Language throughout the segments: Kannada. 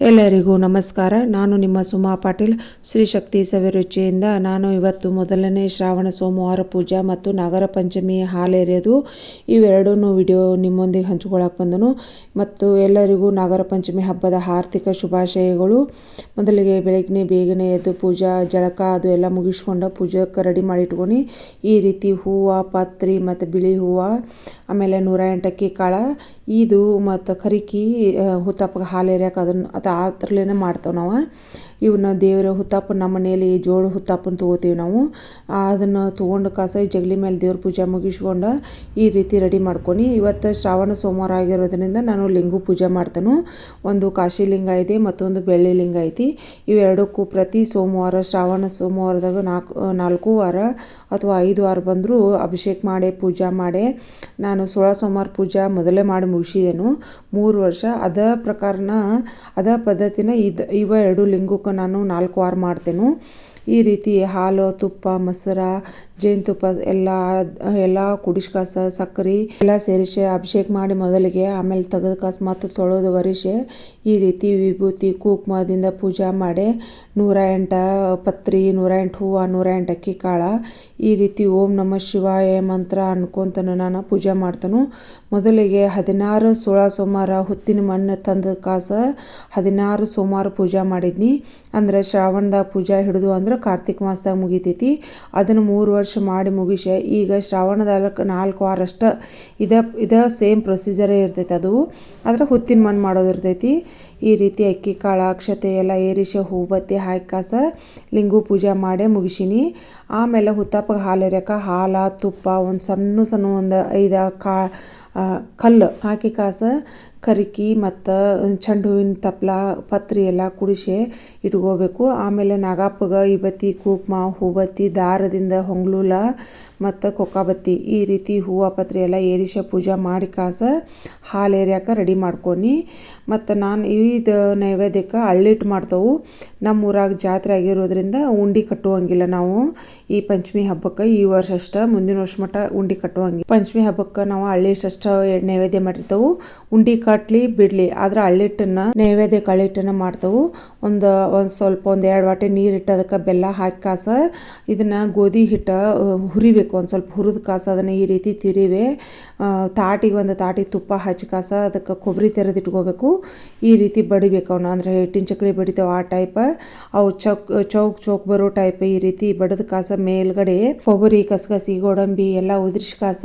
ಎಲ್ಲರಿಗೂ ನಮಸ್ಕಾರ. ನಾನು ನಿಮ್ಮ ಸುಮಾ ಪಾಟೀಲ್. ಶ್ರೀ ಶಕ್ತಿ ಸವಿರುಚಿಯಿಂದ ನಾನು ಇವತ್ತು ಮೊದಲನೇ ಶ್ರಾವಣ ಸೋಮವಾರ ಪೂಜಾ ಮತ್ತು ನಾಗರ ಪಂಚಮಿ ಹಾಲೆರೆಯೋದು ಇವೆರಡೂ ವಿಡಿಯೋ ನಿಮ್ಮೊಂದಿಗೆ ಹಂಚ್ಕೊಳಕ್ಕೆ ಬಂದನು. ಮತ್ತು ಎಲ್ಲರಿಗೂ ನಾಗರ ಪಂಚಮಿ ಹಬ್ಬದ ಆರ್ಥಿಕ ಶುಭಾಶಯಗಳು. ಮೊದಲಿಗೆ ಬೆಳಗ್ಗೆ ಬೇಗನೆ ಎದ್ದು ಪೂಜಾ, ಜಳಕ ಅದು ಎಲ್ಲ ಮುಗಿಸ್ಕೊಂಡು ಪೂಜೆಗೆ ರೆಡಿ ಮಾಡಿ ಇಟ್ಕೊಂಡು ಈ ರೀತಿ ಹೂವು, ಪತ್ರಿ ಮತ್ತು ಬಿಳಿ ಹೂವು, ಆಮೇಲೆ ನೂರ ಎಂಟಕ್ಕಿ ಕಾಳ ಇದು ಮತ್ತು ಕರಿಕಿ ಹುತ್ತಪ್ಪಗೆ ಹಾಲು ಎರೆಯೋಕೆ ಅದನ್ನು ಅದು ಆ ಥರಲೇನೆ ಮಾಡ್ತೇವೆ ನಾವು. ಇವನ್ನ ದೇವರ ಹುತ್ತಪ್ಪ ನಮ್ಮ ಮನೆಯಲ್ಲಿ ಜೋಳ ಹುತ್ತಪ್ಪನ ತೊಗೋತೀವಿ ನಾವು. ಅದನ್ನು ತೊಗೊಂಡು ಕಾಸ ಜಗಲಿ ಮೇಲೆ ದೇವ್ರ ಪೂಜೆ ಮುಗಿಸ್ಕೊಂಡು ಈ ರೀತಿ ರೆಡಿ ಮಾಡ್ಕೊಂಡು ಇವತ್ತು ಶ್ರಾವಣ ಸೋಮವಾರ ಆಗಿರೋದ್ರಿಂದ ನಾನು ಲಿಂಗು ಪೂಜೆ ಮಾಡ್ತೇನೆ. ಒಂದು ಕಾಶಿ ಲಿಂಗ ಇದೆ ಮತ್ತೊಂದು ಬೆಳ್ಳಿ ಲಿಂಗ ಐತಿ. ಇವೆರಡಕ್ಕೂ ಪ್ರತಿ ಸೋಮವಾರ, ಶ್ರಾವಣ ಸೋಮವಾರದಾಗ ನಾಲ್ಕು ನಾಲ್ಕು ವಾರ ಅಥವಾ ಐದು ವಾರ ಬಂದರೂ ಅಭಿಷೇಕ ಮಾಡಿ, ಪೂಜೆ ಮಾಡಿ. ನಾನು ಸೋಳ ಸೋಮವಾರ ಪೂಜೆ ಮೊದಲೇ ಮಾಡಿ ಮುಗಿಸಿದೆನು. ಮೂರು ವರ್ಷ. ಅದ ಪ್ರಕಾರನ, ಅದ ಪದ್ಧತಿನ ಇದು, ಇವ ಎರಡು ಲಿಂಗಕ್ಕೆ ನಾನು ನಾಲ್ಕು ವಾರ ಮಾಡ್ತೇನೆ. ಈ ರೀತಿ ಹಾಲು, ತುಪ್ಪ, ಮೊಸರ, ಜೇನುತುಪ್ಪ ಎಲ್ಲ ಎಲ್ಲ ಕುಡಿಸ್ಕಾಸ ಸಕ್ಕರೆ ಎಲ್ಲ ಸೇರಿಸಿ ಅಭಿಷೇಕ ಮಾಡಿ ಮೊದಲಿಗೆ ಆಮೇಲೆ ತೆಗೆದು ಕಾಸು ಮತ್ತು ತೊಳೆದು ಒರೆಸಿ ಈ ರೀತಿ ವಿಭೂತಿ ಕುಂಕುಮದಿಂದ ಪೂಜೆ ಮಾಡಿ ನೂರ ಎಂಟು ಪತ್ರಿ, ನೂರ ಎಂಟು ಹೂವು, ನೂರ ಎಂಟು ಅಕ್ಕಿ ಕಾಳು ಈ ರೀತಿ ಓಂ ನಮ ಶಿವಾಯ ಮಂತ್ರ ಅನ್ಕೊತಾನೆ ನಾನು ಪೂಜೆ ಮಾಡ್ತಾನು. ಮೊದಲಿಗೆ ಹದಿನಾರು ಸೋಳ ಸೋಮವಾರ ಹುತ್ತಿನ ಮಣ್ಣು ತಂದ ಕಾಸ ಹದಿನಾರು ಸೋಮವಾರ ಪೂಜೆ ಮಾಡಿದ್ನಿ. ಅಂದ್ರೆ ಶ್ರಾವಣದ ಪೂಜೆ ಹಿಡಿದು ಅಂದ್ರೆ ಕಾರ್ತಿಕ ಮಾಸದಾಗ ಮುಗಿತೈತಿ. ಅದನ್ನು ಮೂರು ವರ್ಷ ಮಾಡಿ ಮುಗಿಸಿ, ಈಗ ಶ್ರಾವಣದಾಗ ನಾಲ್ಕು ವಾರ ಅಷ್ಟ ಇದ ಇದ ಸೇಮ್ ಪ್ರೊಸೀಜರೇ ಇರ್ತೈತಿ ಅದು. ಆದರೆ ಹುತ್ತಿನ ಮಣ್ಣು ಮಾಡೋದು ಇರ್ತೈತಿ. ಈ ರೀತಿ ಅಕ್ಕಿ, ಕಾಳು, ಅಕ್ಷತೆ ಎಲ್ಲ ಏರಿಸ ಹೂ ಬತ್ತಿ ಹಾಕಿ ಕಾಸ ಲಿಂಗು ಪೂಜೆ ಮಾಡಿ ಮುಗಿಸಿನಿ. ಆಮೇಲೆ ಹುತ್ತಪ್ಪಗೆ ಹಾಲು ಎರ್ಯಾಕ ಹಾಲು, ತುಪ್ಪ, ಒಂದು ಸಣ್ಣ ಸಣ್ಣ ಒಂದು ಐದು ಕಾ ಕಲ್ಲು ಹಾಕಿ ಕಾಸ ಕರಿಕಿ ಮತ್ತು ಚೆಂಡು ಹೂವಿನ ತಪ್ಲ, ಪತ್ರಿ ಎಲ್ಲ ಕುಡಿಸಿ ಇಟ್ಕೋಬೇಕು. ಆಮೇಲೆ ನಾಗಪ್ಪಗೆ ಇಬತ್ತಿ, ಕುಂಕುಮ, ಹೂಬತ್ತಿ, ದಾರದಿಂದ ಹೊಂಗ್ಲೂಲ ಮತ್ತು ಕೊಕ್ಕಬತ್ತಿ ಈ ರೀತಿ ಹೂವು, ಪತ್ರಿ ಎಲ್ಲ ಏರಿಸಿ ಪೂಜೆ ಮಾಡಿ ಕಾಸ ಹಾಲು ಏರ್ಯಾಕ ರೆಡಿ ಮಾಡ್ಕೊಂಡು ಮತ್ತು ನಾನು ಇದು ನೈವೇದ್ಯಕ್ಕೆ ಅಳ್ಳಿಟ್ಟು ಮಾಡ್ತೇವೆ. ನಮ್ಮ ಊರಾಗ ಜಾತ್ರೆ ಆಗಿರೋದ್ರಿಂದ ಉಂಡೆ ಕಟ್ಟುವಂಗಿಲ್ಲ ನಾವು. ಈ ಪಂಚಮಿ ಹಬ್ಬಕ್ಕೆ ಈ ವರ್ಷ ಅಷ್ಟೇ, ಮುಂದಿನ ವರ್ಷ ಮಟ್ಟ ಉಂಡಿ ಕಟ್ಟುವಂಗಿಲ್ಲ. ಪಂಚಮಿ ಹಬ್ಬಕ್ಕೆ ನಾವು ಅಳ್ಳಿಷ್ಟು ನೈವೇದ್ಯ ಮಾಡಿರ್ತೇವೆ. ಉಂಡೆ ಕಟ್ಲಿ, ಬಿಡ್ಲಿ, ಆದ್ರೆ ಅಳ್ಳಿಟ್ಟನ್ನು ನೈವೇದ್ಯ ಕಳ್ಳಿಟ್ಟನ್ನ ಮಾಡ್ತವು. ಒಂದು ಒಂದು ಸ್ವಲ್ಪ ಒಂದು ಎರಡು ವಾಟೆ ನೀರು ಇಟ್ಟ ಅದಕ್ಕೆ ಬೆಲ್ಲ ಹಾಕಿ ಕಾಸ, ಇದನ್ನ ಗೋಧಿ ಹಿಟ್ಟ ಹುರಿಬೇಕು. ಒಂದು ಸ್ವಲ್ಪ ಹುರಿದ ಕಾಸ ಅದನ್ನು ಈ ರೀತಿ ತಿರಿವೆ. ತಾಟಿಗೆ ಒಂದು ತಾಟಿ ತುಪ್ಪ ಹಚ್ಚಿ ಕಾಸ ಅದಕ್ಕೆ ಕೊಬ್ಬರಿ ತೆರೆದು ಇಟ್ಕೋಬೇಕು. ಈ ರೀತಿ ಬಡಿಬೇಕು ಅವನ್ನ ಅಂದ್ರೆ ಹಿಟ್ಟಿನ ಚಕ್ಲಿ ಬಡಿತೇವೆ ಆ ಟೈಪ್. ಅವು ಚೌಕ್ ಚೌಕ್ ಚೌಕ್ ಬರೋ ಟೈಪ್ ಈ ರೀತಿ ಬಡದ ಕಾಸ ಮೇಲ್ಗಡೆ ಕೊಬ್ಬರಿ ಕಸಗಸಿ ಗೋಡಂಬಿ ಎಲ್ಲ ಉದ್ರಿಸಿ ಕಾಸ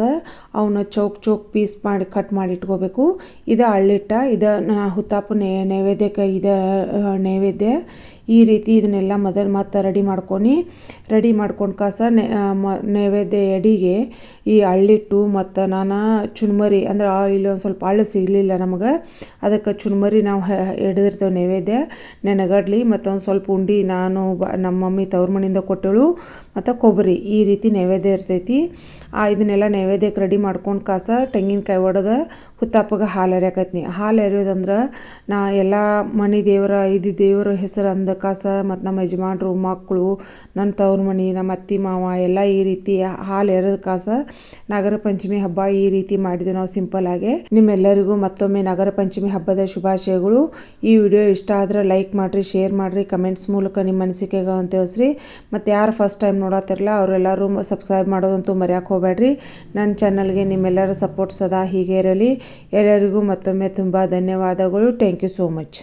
ಅವನ್ನ ಚೌಕ್ ಚೌಕ್ ಪೀಸ್ ಮಾಡಿ, ಕಟ್ ಮಾಡಿ ಇಟ್ಕೋಬೇಕು. ಇದು ಅಳ್ಳಿಟ್ಟ ಇದು ಹುತ್ತಾಪ ನೈವೇದ್ಯಕ್ಕೆ ಇದು ನೈವೇದ್ಯ. ಈ ರೀತಿ ಇದನ್ನೆಲ್ಲ ಮೊದಲು ಮತ್ತೆ ರೆಡಿ ಮಾಡ್ಕೊಂಡು ರೆಡಿ ಮಾಡ್ಕೊಂಡು ಕಾಸ ನೈವೇದ್ಯ ಎಡಿಗೆ ಈ ಅಳ್ಳಿಟ್ಟು ಮತ್ತು ನಾನು ಚುನ್ಮರಿ, ಅಂದ್ರೆ ಇಲ್ಲಿ ಒಂದು ಸ್ವಲ್ಪ ಅಳ್ಳು ಸಿಗಲಿಲ್ಲ ನಮಗೆ. ಅದಕ್ಕೆ ಚುನ್ಮರಿ ನಾವು ಹಿಡಿದಿರ್ತೇವೆ ನೈವೇದ್ಯ. ನೆನಗಡ್ಲಿ ಮತ್ತು ಒಂದು ಸ್ವಲ್ಪ ಉಂಡಿ ನಾನು ಬ ನಮ್ಮ ಮಮ್ಮಿ ತವ್ರ ಮನೆಯಿಂದ ಕೊಟ್ಟಳು. ಮತ್ತು ಕೊಬ್ಬರಿ, ಈ ರೀತಿ ನೈವೇದ್ಯ ಇರ್ತೈತಿ. ಆ, ಇದನ್ನೆಲ್ಲ ನೈವೇದ್ಯಕ್ಕೆ ರೆಡಿ ಮಾಡ್ಕೊಂಡು ಕಾಸ, ತೆಂಗಿನಕಾಯಿ ಒಡೆದು ಹುತ್ತಪ್ಪಗೆ ಹಾಲು ಎರ್ಯಾಕತ್ನಿ ಹಾಲು ಎರೆಯೋದಂದ್ರೆ ನಾ ಎಲ್ಲ ಮನೆ ದೇವರ, ಇದು ದೇವರ ಹೆಸರು ಅಂದ ಕಾಸ ಮತ್ತು ನಮ್ಮ ಯಜಮಾನ್ರು ಮಕ್ಕಳು ನನ್ನ ತವ್ರ ಮನೆ, ನಮ್ಮ ಅತ್ತಿ, ಮಾವ ಎಲ್ಲ ಈ ರೀತಿ ಹಾಲು ಎರೆದ ಕಾಸ ನಾಗರ ಪಂಚಮಿ ಹಬ್ಬ ಈ ರೀತಿ ಮಾಡಿದ್ವಿ ನಾವು ಸಿಂಪಲ್ ಆಗಿ. ನಿಮ್ಮೆಲ್ಲರಿಗೂ ಮತ್ತೊಮ್ಮೆ ನಾಗರ ಪಂಚಮಿ ಹಬ್ಬದ ಶುಭಾಶಯಗಳು. ಈ ವಿಡಿಯೋ ಇಷ್ಟ ಆದ್ರೆ ಲೈಕ್ ಮಾಡಿರಿ, ಶೇರ್ ಮಾಡಿರಿ, ಕಮೆಂಟ್ಸ್ ಮೂಲಕ ನಿಮ್ಮ ಅನಿಸಿಕೆಗಳನ್ನು ತಿಳಿಸ್ರಿ ಮತ್ತು ಯಾರು ಫಸ್ಟ್ ಟೈಮ್ ನೋಡತ್ತಿರಲ್ಲ ಅವರೆಲ್ಲರೂ ಸಬ್ಸ್ಕ್ರೈಬ್ ಮಾಡೋದಂತೂ ಮರೆಯೋಕೆ ಹೋಗಬೇಡ್ರಿ ನನ್ನ ಚಾನಲ್ಗೆ ನಿಮ್ಮೆಲ್ಲರ ಸಪೋರ್ಟ್ ಸದಾ ಹೀಗೆ ಇರಲಿ. ಎಲ್ಲರಿಗೂ ಮತ್ತೊಮ್ಮೆ ತುಂಬ ಧನ್ಯವಾದಗಳು. Thank you so much